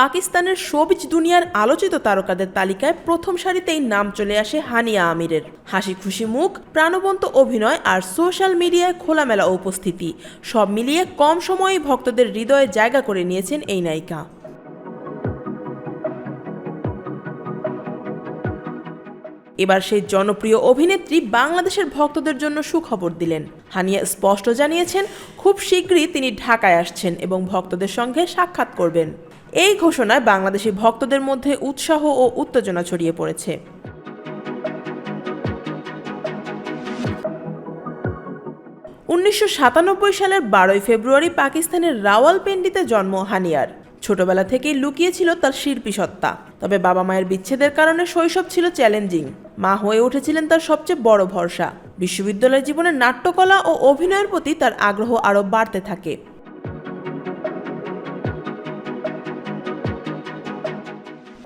পাকিস্তানের শোবিজ দুনিয়ার আলোচিত তারকাদের তালিকায় প্রথম সারিতেই নাম চলে আসে হানিয়া আমিরের। হাসি খুশি মুখ, প্রাণবন্ত অভিনয় আর সোশ্যাল মিডিয়ায় খোলামেলা উপস্থিতি। সব মিলিয়ে কম সময়ে ভক্তদের হৃদয়ে জায়গা করে নিয়েছেন এই নায়িকা। এবার সেই জনপ্রিয় অভিনেত্রী বাংলাদেশের ভক্তদের জন্য সুখবর দিলেন। হানিয়া স্পষ্ট জানিয়েছেন, খুব শীঘ্রই তিনি ঢাকায় আসছেন এবং ভক্তদের সঙ্গে সাক্ষাৎ করবেন। এই ঘোষণায় বাংলাদেশি ভক্তদের মধ্যে উৎসাহ ও উত্তেজনা ছড়িয়ে পড়েছে। উনিশশো সাতানব্বই সালের বারোই ফেব্রুয়ারি পাকিস্তানের রাওয়ালপিন্ডিতে জন্ম হানিয়ার। ছোটবেলা থেকেই লুকিয়েছিল তার শিল্পী সত্তা। তবে বাবা মায়ের বিচ্ছেদের কারণে শৈশব ছিল চ্যালেঞ্জিং। মা হয়ে উঠেছিলেন তার সবচেয়ে বড় ভরসা। বিশ্ববিদ্যালয় জীবনে নাট্যকলা ও অভিনয়ের প্রতি তার আগ্রহ আরও বাড়তে থাকে।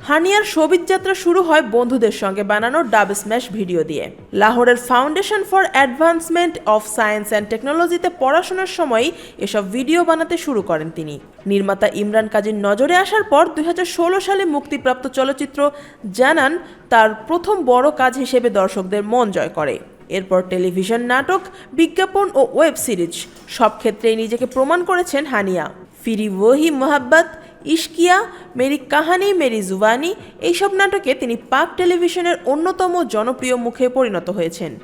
হানিয়ার সবিজ যাত্রা শুরু হয় বন্ধুদের সঙ্গে বানানো ডাব স্ম্যাশ ভিডিও দিয়ে। লাহোরের foundation for advancement of science and টেকনোলজিতে পড়াশোনার সময়ই এসব ভিডিও বানাতে শুরু করেন তিনি। নির্মাতা ইমরান কাজীর নজরে আসার পর দুই হাজার ষোলো সালে মুক্তিপ্রাপ্ত চলচ্চিত্র জানান, তার প্রথম বড় কাজ হিসেবে দর্শকদের মন জয় করে। এরপর টেলিভিশন নাটক, বিজ্ঞাপন ও ওয়েব সিরিজ সব ক্ষেত্রেই নিজেকে প্রমাণ করেছেন হানিয়া। ফিরি ওহি মোহাব্বত ইশকিয়া, মেরি কাহানি, মেরি জুবানি এইসব নাটকে তিনি পাক টেলিভিশনের অন্যতম জনপ্রিয় মুখে পরিণত হয়েছেন।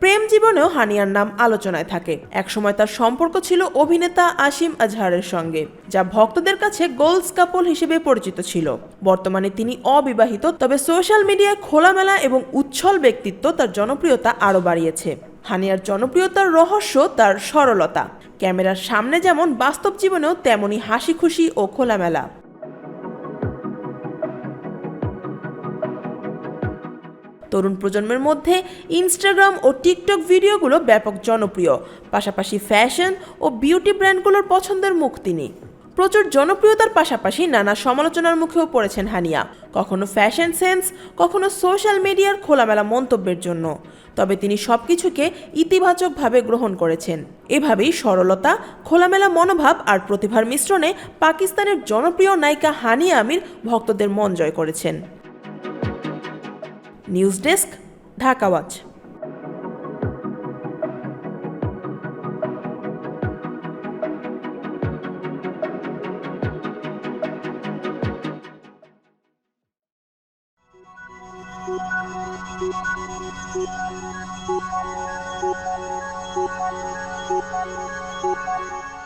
প্রেম জীবনেও হানিয়ার নাম আলোচনায় থাকে। একসময় তার সম্পর্ক ছিল অভিনেতা আসিম আজহারের সঙ্গে, যা ভক্তদের কাছে গোলস কাপল হিসেবে পরিচিত ছিল। বর্তমানে তিনি অবিবাহিত, তবে সোশ্যাল মিডিয়ায় খোলামেলা এবং উচ্ছল ব্যক্তিত্ব তার জনপ্রিয়তা আরও বাড়িয়েছে। হানিয়ার জনপ্রিয়তার রহস্য তার সরলতা। ক্যামেরার সামনে যেমন বাস্তব জীবনেও তেমনই হাসি খুশি ও খোলামেলা। তরুণ প্রজন্মের মধ্যে ইনস্টাগ্রাম ও টিকটক ভিডিওগুলো ব্যাপক জনপ্রিয়। পাশাপাশি ফ্যাশন ও বিউটি ব্র্যান্ডগুলোর পছন্দের মুখ তিনি। প্রচুর জনপ্রিয়তার পাশাপাশি নানা সমালোচনার মুখেও পড়েছেন হানিয়া। কখনো ফ্যাশন সেন্স কখনো সোশ্যাল মিডিয়ার খোলামেলা মন্তব্যের জন্য। তবে তিনি সবকিছুকে ইতিবাচকভাবে গ্রহণ করেছেন। এভাবেই সরলতা, খোলামেলা মনোভাব আর প্রতিভার মিশ্রণে পাকিস্তানের জনপ্রিয় নায়িকা হানিয়া আমির ভক্তদের মন জয় করেছেন। News desk, Dhaka Thank you.